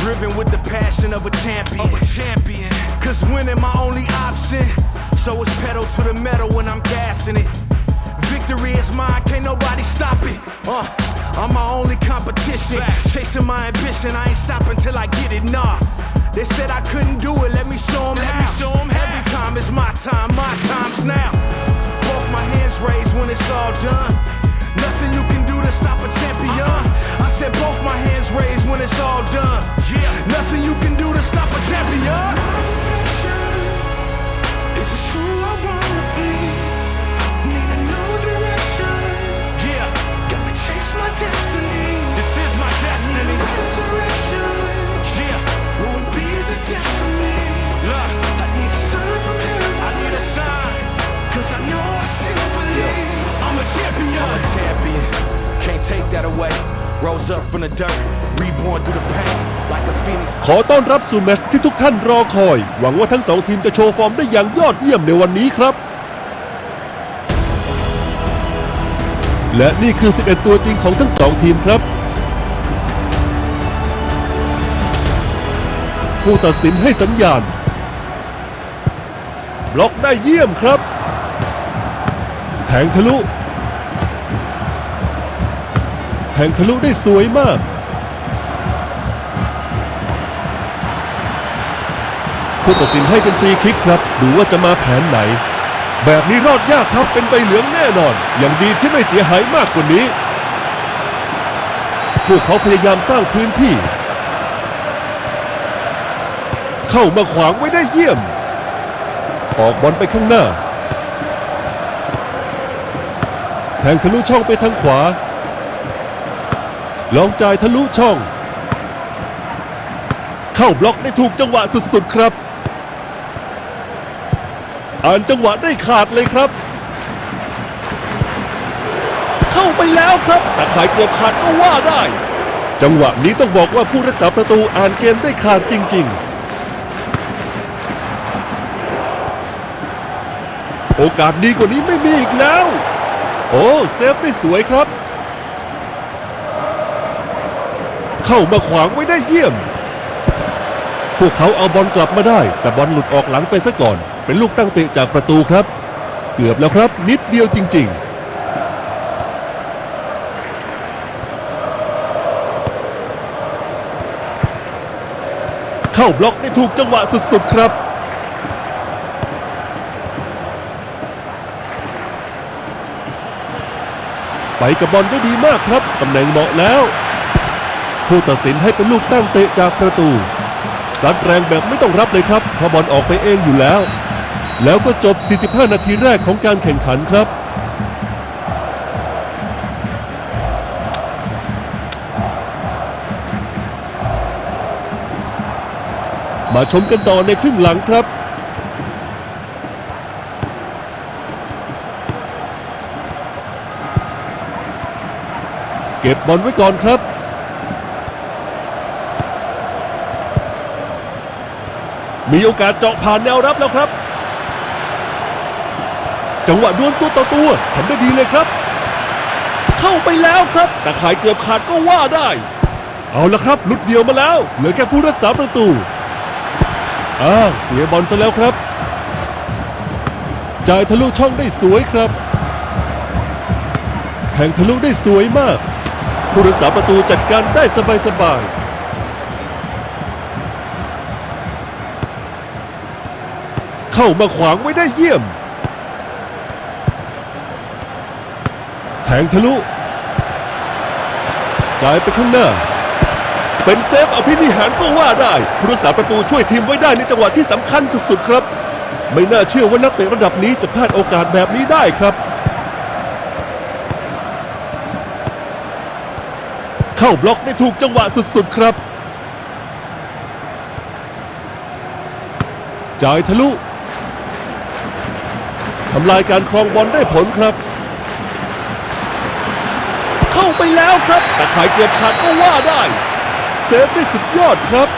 Driven with the passion of a champion. Of a champion. Cause winning my only option. So it's pedal to the metal when I'm gassing it. Victory is mine, can't nobody stop it. Uh, I'm my only competition. Chasing my ambition, I ain't stopping till I get it. Nah. They said I couldn't do it, let me show them how. Me show 'em how. Every time is my time, away. Rose up from the dirt. Reborn through the pain. Like a phoenix. ขอต้อนรับสู่แมตช์ที่ทุกท่านรอคอย หวังว่าทั้งสองทีมจะโชว์ฟอร์มได้อย่างยอดเยี่ยมในวันนี้ครับ และนี่คือ 11 ตัวจริงของทั้งสองทีมครับ ผู้ตัดสินให้สัญญาณ บล็อกได้เยี่ยมครับ แทงทะลุ งทะลุได้สวยมาก ผู้ตัดสินให้เป็นฟรีคิกครับ ดูว่าจะมาแผนไหน แบบนี้รอดยากครับเป็นใบเหลืองแน่นอน อย่างดีที่ไม่เสียหายมากกว่านี้ พวกเขาพยายามสร้างพื้นที่ เข้ามาขวางไว้ได้เยี่ยม ออกบอลไปข้างหน้า แทงทะลุช่องไปทางขวา ลองจ่ายทะลุช่อง เข้าบล็อกได้ถูกจังหวะสุดๆครับ อ่านจังหวะได้ขาดเลยครับ เข้าไปแล้วครับแต่ขายเกือบขาดก็ว่าได้ จังหวะนี้ต้องบอกว่าผู้รักษาประตูอ่านเกมได้ขาดจริง ๆ โอกาสดีกว่านี้ไม่มีอีกแล้ว โอ้เซฟได้สวยครับ เข้ามาขวางไว้ได้เยี่ยม พวกเขาเอาบอลกลับมาได้ แต่บอลหลุดออกหลังไปซะก่อน เป็นลูกตั้งเตะจากประตูครับ เกือบแล้วครับ นิดเดียวจริงๆเข้าบล็อกได้ถูกจังหวะสุดๆครับ ไปกับบอลได้ดีมากครับ ตำแหน่งเหมาะแล้ว ผู้ตัดสินให้เป็นลูกตั้งเตะจากประตูซัดแรงแบบไม่ต้องรับเลยครับเพราะบอลออกไปเองอยู่แล้ว แล้วก็จบ 45 นาทีแรกของการแข่งขันครับ มาชมกันต่อในครึ่งหลังครับเก็บบอลไว้ก่อนครับ มีโอกาสเจาะผ่านแนวรับแล้วครับ จังหวะดวลตัวต่อตัวทำได้ดีเลยครับ เข้าไปแล้วครับแต่ขายเกือบขาดก็ว่าได้ เอาละครับลุดเดียวมาแล้ว เหลือแค่ผู้รักษาประตูอ้าวเสียบอลซะแล้วครับจ่ายทะลุช่องได้สวยครับแทงทะลุได้สวยมาก ผู้รักษาประตูจัดการได้สบายๆ เข้ามาขวางไว้ได้เยี่ยม แทงทะลุจ่ายไปข้างหน้า เป็นเซฟอภินิหารก็ว่าได้ผู้รักษาประตูช่วยทีมไว้ได้ในจังหวะที่สำคัญสุดๆครับ ไม่น่าเชื่อว่านักเตะระดับนี้จะพลาดโอกาสแบบนี้ได้ครับ เข้าบล็อกได้ถูกจังหวะสุดๆครับจ่ายทะลุ ทำลายการครองบอลได้ผลครับ เข้าไปแล้วครับแต่ขายเกือบขาดก็ว่าได้ เซฟได้สุดยอดครับ